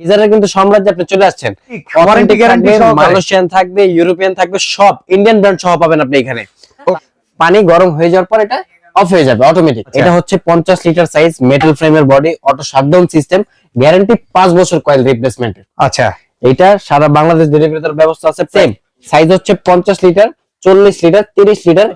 গিজারের কিন্তু সাম্রাজ্যে আপনি চলে আসছেন। ওয়ারেন্টি গ্যারান্টি মালয়েশিয়ান থাকবে ইউরোপিয়ান থাকবে সব ইন্ডিয়ান ব্র্যান্ড সহ পাবেন আপনি এখানে। পানি গরম হয়ে যাওয়ার পর এটা অফ হয়ে যাবে অটোমেটিক আচ্ছা। এটা হচ্ছে পঞ্চাশ লিটার সাইজ মেটাল ফ্রেমের body auto shutdown system guarantee পাঁচ বছর কয়েল রিপ্লেসমেন্টের আচ্ছা। এটা সারা বাংলাদেশ ডেলিভারি ব্যবস্থা আছে সেম সাইজ হচ্ছে পঞ্চাশ লিটার চল্লিশ লিটার তিরিশ লিটার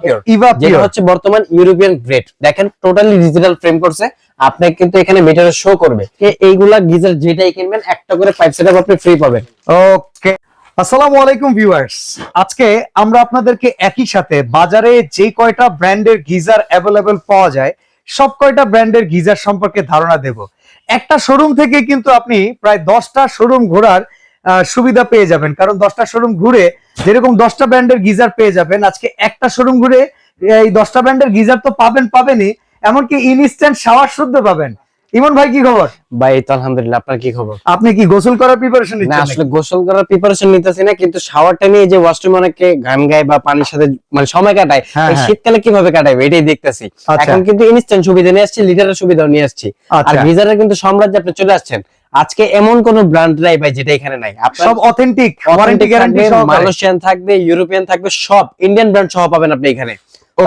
যেটা হচ্ছে বর্তমান ইউরোপিয়ান গ্রেড দেখেন টোটালি ডিজিটাল ফ্রেম করছে আপনাকে কিন্তু এখানে মিটারে শো করবে। এইগুলা গিজার যেটাই কিনবেন, একটা করে পাইপ সেটআপ আপনি ফ্রি পাবেন। ওকে আসসালামু আলাইকুম ভিউয়ার্স আজকে আমরা আপনাদেরকে একই সাথে বাজারে যে কয়টা ব্র্যান্ডের গিজার অ্যাভেলেবেল পাওয়া যায়, সব কয়টা ব্র্যান্ডের গিজার সম্পর্কে ধারণা দেব। একটা শোরুম থেকে কিন্তু আপনি প্রায় দশটা শোরুম ঘোরার সুবিধা পেয়ে যাবেন। কারণ দশটা শোরুম ঘুরে যেরকম দশটা ব্র্যান্ডের গিজার পেয়ে যাবেন, আজকে একটা শোরুম ঘুরে, এই দশটা ব্র্যান্ডের গিজার তো পাবেন, পাবেনই এমনকি ইনস্ট্যান্ট শাওয়ার শুদ্ধ পাবেন। ইমন ভাই কি খবর? ভাই এই তো আলহামদুলিল্লাহ আপনার কি খবর? আপনি কি গোসল করার প্রিপারেশন না নিচ্ছেন আসলে গোসল করার প্রিপারেশন নিতেছি না কিন্তু শাওয়ারটা নিয়ে যে ওয়াশরুম অনেকে গান গায় বা পানির সাথে মানে সময় কাটায় হ্যাঁ, এই হ্যাঁ। শীতকালে কীভাবে কাটাবে এটাই দেখতেছি। আচ্ছা। এখন কিন্তু ইনস্ট্যান্ট সুবিধা নিয়ে আসছি লিটারের সুবিধাও নিয়ে আসছি। আর আচ্ছা। গিজারের কিন্তু সাম্রাজ্যে আপনি চলে আসছেন। আজকে এমন কোন ব্র্যান্ড নাই ভাই যেটা এখানে নাই। সব অথেন্টিক ওয়ারেন্টি গ্যারান্টি মালয়েশিয়ান থাকবে ইউরোপিয়ান থাকবে সব ইন্ডিয়ান ব্র্যান্ড সহ পাবেন আপনি এখানে.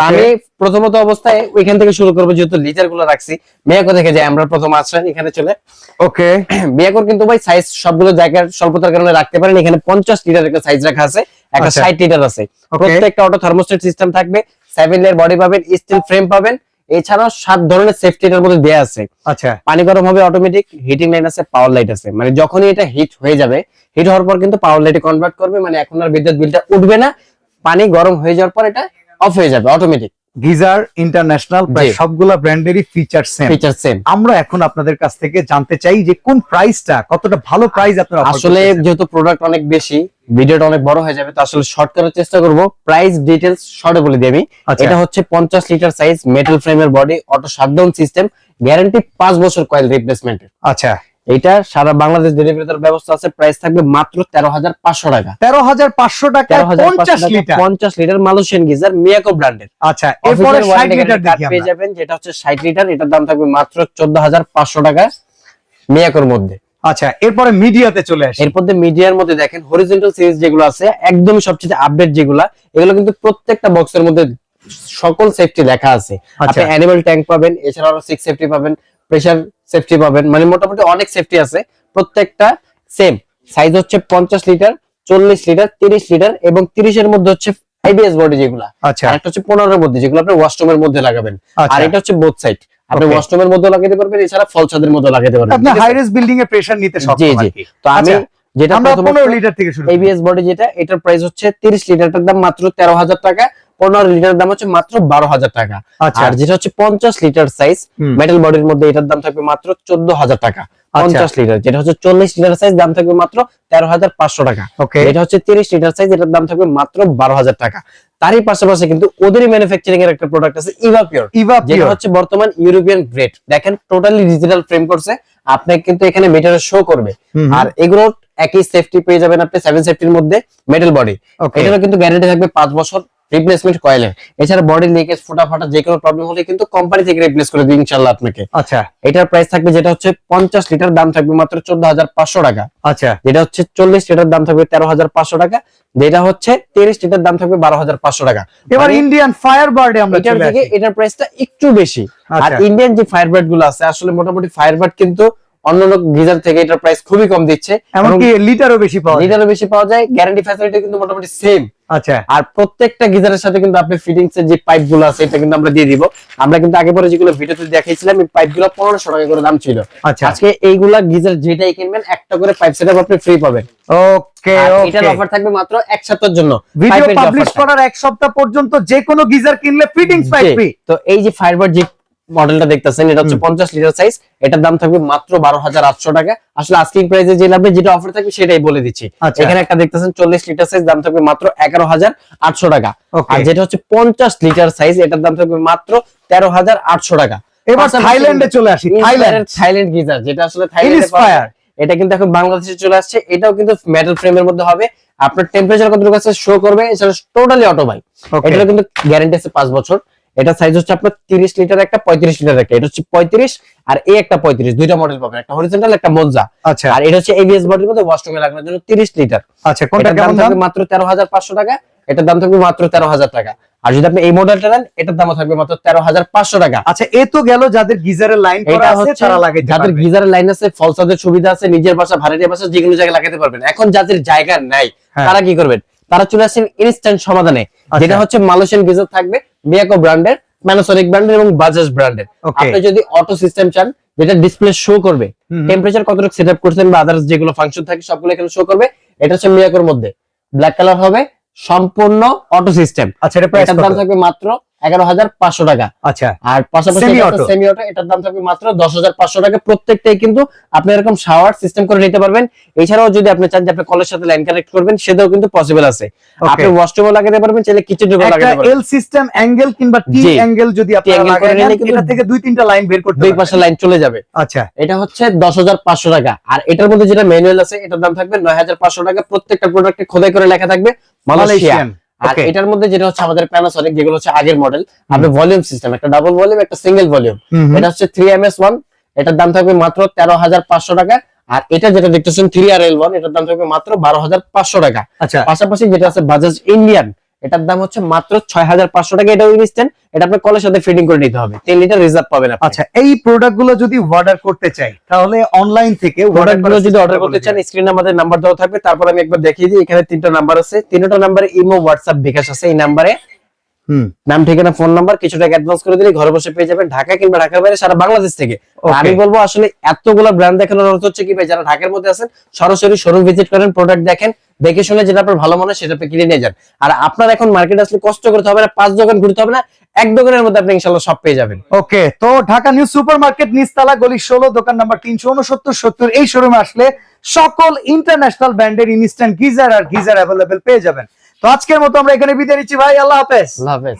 আমি প্রথমত অবস্থায় ওইখান থেকে শুরু করব যেহেতু লিটারগুলো রাখছি। মেয়াকো থেকে যাই আমরা প্রথম আসছেন এখানে চলে। ওকে মেয়াকোর কিন্তু ভাই সাইজ সবগুলো জায়গার স্বল্পতার কারণে রাখতে পারেন। এখানে পঞ্চাশ লিটার একটা সাইজ রাখা আছে একটা আচ্ছা। ষাট লিটার আছে। প্রত্যেকটা অটো থার্মোস্টেট সিস্টেম থাকবে সেভেন লেয়ার বডি পাবেন স্টিল ফ্রেম পাবেন। এছাড়াও সাত ধরনের সেফটি এটার মধ্যে দেয়া আছে। আচ্ছা। পানি গরম হবে অটোমেটিক হিটিং লাইন আছে পাওয়ার লাইট আছে। মানে যখনই এটা হিট হয়ে যাবে হিট হওয়ার পর কিন্তু পাওয়ার লাইটে কনভার্ট করবে মানে এখন আর বিদ্যুৎ বিলটা উঠবে না। পানি গরম হয়ে যাওয়ার পর এটা অফ হয়ে যাবে অটোমেটিক গিজার ইন্টারন্যাশনাল প্রায় সবগুলা ব্র্যান্ডেরই ফিচার সেম ফিচার সেম আমরা এখন আপনাদের কাছ থেকে জানতে চাই যে কোন প্রাইসটা কতটা ভালো প্রাইস আপনারা আসলে যেহেতু প্রোডাক্ট অনেক বেশি ভিডিওটা অনেক বড় হয়ে যাবে তো আসলে শর্ট করার চেষ্টা করব। প্রাইস ডিটেলস শর্টে বলে দিই আমি। আচ্ছা। এটা হচ্ছে পঞ্চাশ লিটার সাইজ মেটাল ফ্রেমের body auto shutdown system guarantee পাঁচ বছর কয়েল রিপ্লেসমেন্টের আচ্ছা। এটা সারা বাংলাদেশ ডেলিভারি দেওয়ার ব্যবস্থা আছে। প্রাইস থাকবে মাত্র তেরো হাজার পাঁচশো টাকা। তেরো হাজার পাঁচশো টাকা পঞ্চাশ লিটার। পঞ্চাশ লিটার গিজার মিয়াকো ব্র্যান্ডের। আচ্ছা এরপরে ষাট লিটার পেয়ে যাবেন যেটা হচ্ছে ষাট লিটার এটার দাম থাকবে মাত্র চোদ্দ হাজার পাঁচশো টাকা মিয়াকোর মধ্যে। আচ্ছা এরপরে মিডিয়াতে চলে আসে। এর মধ্যে মিডিয়ার মধ্যে দেখেন হরিজন্টাল সিরিজ যেগুলো আছে একদমই সবচেয়ে আপডেট যেগুলা এগুলো কিন্তু প্রত্যেকটা বক্সের মধ্যে সকল সেফটি লেখা আছে। আচ্ছা। আপনি অ্যানিমাল ট্যাঙ্ক পাবেন এছাড়া আরও সিক্স সেফটি পাবেন প্রেসার সেফটি পাবেন। মানে মোটামুটি অনেক সেফটি আছে। প্রত্যেকটা সেম সাইজ হচ্ছে পঞ্চাশ লিটার চল্লিশ লিটার তিরিশ লিটার এবং তিরিশের মধ্যে হচ্ছে আইবিএস বডি যেগুলা। আচ্ছা। আর একটা হচ্ছে পনেরোর মধ্যে যেগুলো আপনি ওয়াশরুমের মধ্যে লাগাবেন। আর আচ্ছা এটা হচ্ছে বোথ সাইড আপনি. ওয়াশরুমের মধ্যে লাগাতে পারবেন এছাড়া ফল ছাদের মধ্যে লাগাতে পারবেন। আপনি হাই রেস বিল্ডিং এ প্রেসার নিতে জি সক্ষম জি আর কি। তো আমি আচ্ছা, যেটা আমরা প্রথমত- পনেরো লিটার থেকে শুরু। এবিএস বডি যেটা এটার প্রাইস হচ্ছে তিরিশ লিটারটার দাম মাত্র তেরো হাজার টাকা। পনেরো লিটার দাম হচ্ছে মাত্র বারো হাজার টাকা। আচ্ছা। আর যেটা হচ্ছে পঞ্চাশ লিটার সাইজ মেটাল বডির মধ্যে এটার দাম থাকবে মাত্র চোদ্দ হাজার টাকা। আচ্ছা। পঞ্চাশ লিটার যেটা হচ্ছে চল্লিশ লিটার সাইজ দাম থাকবে মাত্র তেরো হাজার পাঁচশো টাকা। এটা হচ্ছে তিরিশ লিটার সাইজ এটার দাম থাকবে মাত্র বারো হাজার টাকা। তারই পাশাপাশি কিন্তু ওদেরই ম্যানুফ্যাকচারিং এর একটা প্রোডাক্ট আছে ইভা পিওর যেটা হচ্ছে বর্তমান ইউরোপিয়ান গ্রেড দেখেন টোটালি ডিজিটাল ফ্রেম করছে। আপনি কিন্তু এখানে মিটারে শো করবে। আর এগুলো একই সেফটি পেয়ে যাবেন আপনি সেভেন সেফটির মধ্যে মেটাল বডি এটারও কিন্তু গ্যারান্টি থাকবে পাঁচ বছর রিপ্লেসমেন্ট কয়েলের এছাড়া বডি লিকেজ ফোটা ফাটা যে কোনো প্রবলেম হলে কিন্তু কোম্পানি থেকে রিপ্লেস করে দিই ইনশাল্লাহ আপনাকে। আচ্ছা। এটার প্রাইস থাকবে যেটা হচ্ছে পঞ্চাশ লিটার দাম থাকবে মাত্র চোদ্দ হাজার পাঁচশো টাকা। আচ্ছা। যেটা হচ্ছে চল্লিশ লিটার দাম থাকবে তেরো হাজার পাঁচশো টাকা। যেটা হচ্ছে তিরিশ লিটার দাম থাকবে বারো হাজার পাঁচশো টাকা। এবার মানে ইন্ডিয়ান ফায়ার বার্ডে আমরা এটার থেকে এটার প্রাইসটা একটু বেশি। আর আচ্ছা। ইন্ডিয়ান যে ফায়ারবার্ডগুলো আছে আসলে মোটামুটি ফায়ারবার্ড কিন্তু অন্যান্য গিজার থেকে এটার প্রাইস খুবই কম দিচ্ছে। এমনকি লিটারও বেশি পাওয়া লিটারও বেশি পাওয়া যায়। গ্যারান্টি ফ্যাসিলিটি কিন্তু মোটামুটি সেম আচ্ছা। আর প্রত্যেকটা গিজারের সাথে কিন্তু আপনি ফিটিংস এর যে পাইপগুলো আছে এটা কিন্তু আমরা দিয়ে দিব। আমরা কিন্তু আগে পরে যেগুলো ভিডিওতে দেখাইছিলাম এই পাইপগুলো পনেরোশো টাকা করে দাম ছিল। আচ্ছা। আজকে এইগুলা গিজার যেটাই কিনবেন একটা করে পাইপ সেটআপ আপনি ফ্রি পাবেন। ওকে এটার অফার থাকবে মাত্র এক সপ্তাহের জন্য। ভিডিও পাবলিশ করার এক সপ্তাহ পর্যন্ত যে কোনো গিজার কিনলে ফিটিংস পাইপ। ফ্রি তো এই যে ফাইবার যে মডেলটা দেখতেছেন এটা হচ্ছে পঞ্চাশ লিটার সাইজ এটার দাম থাকবে মাত্র বারো হাজার আটশো টাকা। আসলে আস্কিং প্রাইসে যে লাভে যেটা অফার থাকবে সেটাই বলে দিচ্ছি। আচ্ছা। এখানে একটা দেখতেছেন চল্লিশ লিটার সাইজ দাম থাকবে মাত্র এগারো হাজার আটশো টাকা। আর যেটা হচ্ছে পঞ্চাশ লিটার সাইজ এটার দাম থাকবে মাত্র তেরো হাজার আটশো টাকা। এবার থাইল্যান্ডে চলে আসি থাইল্যান্ড থাইল্যান্ড গিজার যেটা আসলে থাইল্যান্ডে পাওয়া এটা কিন্তু এখন বাংলাদেশে চলে আসছে এটাও কিন্তু মেটাল ফ্রেমের মধ্যে হবে। আপনার টেম্পারেচার কতটুকু আছে শো করবে এছাড়া টোটালি অটো ওকে কিন্তু গ্যারান্টি আছে পাঁচ বছর। এটা সাইজ হচ্ছে আপনার তিরিশ লিটার একটা পঁয়ত্রিশ লিটার একটা। এটা হচ্ছে পঁয়ত্রিশ আর এই একটা পঁয়ত্রিশ দুইটা মডেল পাবেন। একটা হরিজেন্টাল একটা মনজা আচ্ছা। আর এটা হচ্ছে এবিএস বডির মধ্যে ওয়াশরুমে লাগানোর জন্য তিরিশ লিটার আচ্ছা কোনটা দাম থাকবে মাত্র তেরো হাজার পাঁচশো টাকা। এটার দাম থাকবে মাত্র তেরো হাজার টাকা। আর যদি আপনি এই মডেলটা নেন এটার দাম থাকবে মাত্র তেরো হাজার পাঁচশো টাকা। আচ্ছা এ তো গেল যাদের গিজারের লাইন করা আছে তারা লাগাইতে যাদের গিজারের লাইন আছে ফলসাদের সুবিধা আছে নিজের বাসা ভাড়াটিয়া বাসা যেগুলো জায়গায় লাগাতে পারবেন। এখন যাদের জায়গা নাই হ্যাঁ। তারা কি করবেন? তারা চলে আসেন ইনস্ট্যান্ট সমাধানে। যেটা হচ্ছে মালয়েশিয়ান গিজার থাকবে মিয়াকো ব্র্যান্ডের প্যানাসোনিক ব্র্যান্ডের এবং বাজাজ ব্র্যান্ডের আপনি যদি অটো সিস্টেম চান যেটা ডিসপ্লে শো করবে টেম্পারেচার কতটুকু সেটআপ করছেন বা আদার্স যেগুলো ফাংশন থাকে সবগুলো এখানে শো করবে। এটা হচ্ছে মিয়াকোর মধ্যে। ব্ল্যাক কালার হবে সম্পূর্ণ অটো সিস্টেম আচ্ছা এটা প্রাইস দাম থাকবে মাত্র এগারো হাজার পাঁচশো টাকা। আচ্ছা। আর পাশাপাশি সেমি অটো এটার দাম থাকবে মাত্র দশ হাজার পাঁচশো টাকা। প্রত্যেকটাই কিন্তু আপনি এরকম শাওয়ার সিস্টেম করে নিতে পারবেন। এছাড়াও যদি আপনি চান যে আপনি কলের সাথে লাইন কানেক্ট করবেন সেটাও কিন্তু পসিবল আছে। আপনি ওয়াশরুমও লাগাতে পারবেন চাইলে কিচেন রুমও লাগাতে পারবেন। এল সিস্টেম অ্যাঙ্গেল কিংবা টি অ্যাঙ্গেল যদি করে নিলে কিন্তু এটা থেকে দুই তিনটা লাইন বের করতে দুই পাশে লাইন চলে যাবে। আচ্ছা। এটা হচ্ছে দশ হাজার পাঁচশো টাকা। আর এটার মধ্যে যেটা ম্যানুয়াল আছে এটার দাম থাকবে নয় হাজার পাঁচশো টাকা। প্রত্যেকটা প্রোডাক্টে খোদাই করে লেখা থাকবে মালয়েশিয়া মালয়েশিয়ান আর এটার মধ্যে যেটা হচ্ছে আমাদের প্যানাসনিক যেগুলো হচ্ছে আগের মডেল আপনি ভলিউম সিস্টেম একটা ডাবল ভলিউম একটা সিঙ্গেল ভলিউম এটা হচ্ছে থ্রি এম এস ওয়ান এটার দাম থাকবে মাত্র তেরো হাজার পাঁচশো টাকা। আর এটা যেটা দেখতেছেন থ্রি আর এল ওয়ান এটার দাম থাকবে মাত্র বারো হাজার পাঁচশো টাকা। আচ্ছা। পাশাপাশি যেটা আছে বাজাজ ইন্ডিয়ান এটার দাম হচ্ছে মাত্র ছয় হাজার পাঁচশো টাকা এটা ইনস্ট্যান্ট এটা আপনার কলের সাথে ফিটিং করে নিতে হবে। তিন লিটার রিজার্ভ পাবেন না আচ্ছা এই প্রোডাক্টগুলো যদি অর্ডার করতে চাই তাহলে অনলাইন থেকে প্রোডাক্টগুলো যদি অর্ডার করতে চান স্ক্রিন আমাদের নাম্বার দেওয়া থাকবে। তারপর আমি একবার দেখিয়ে দিই এখানে তিনটা নাম্বার আছে। তিনটা নাম্বারে ইমো হোয়াটসঅ্যাপ বিকাশ আছে এই নাম্বারে নাম ঠিকানা ফোন নাম্বার কিছু টাকা অ্যাডভান্স করে দিলে ঘরে বসে পেয়ে যাবেন ঢাকা কিংবা ঢাকার বাইরে সারা বাংলাদেশ থেকে। আমি বলব আসলে এতগুলো ব্র্যান্ড দেখানোর অর্থ হচ্ছে কি ভাই যারা ঢাকার মধ্যে আছেন সরাসরি শোরুম ভিজিট করেন প্রোডাক্ট দেখেন দেখে শুনে যেটা আপনার ভালো মনে সেটা আপনি কিনে নিয়ে যান। আর আপনার এখন মার্কেট আসলে কষ্ট করতে হবে না পাঁচ দোকান ঘুরতে হবে না এক দোকানের মধ্যে আপনি ইনশাল্লাহ সব পেয়ে যাবেন। ওকে তো ঢাকা নিউ সুপার মার্কেট নিস্তালা গলি ষোলো দোকান নাম্বার তিনশো উনসত্তর সত্তর এই শোরুমে আসলে সকল ইন্টারন্যাশনাল ব্র্যান্ডের ইনস্ট্যান্ট গিজার আর গিজার অ্যাভেলেবেল পেয়ে যাবেন। তো আজকের মতো আমরা এখানে বিদায় নিচ্ছি ভাই আল্লাহ হাফেজ। আল্লাহ হাফেজ।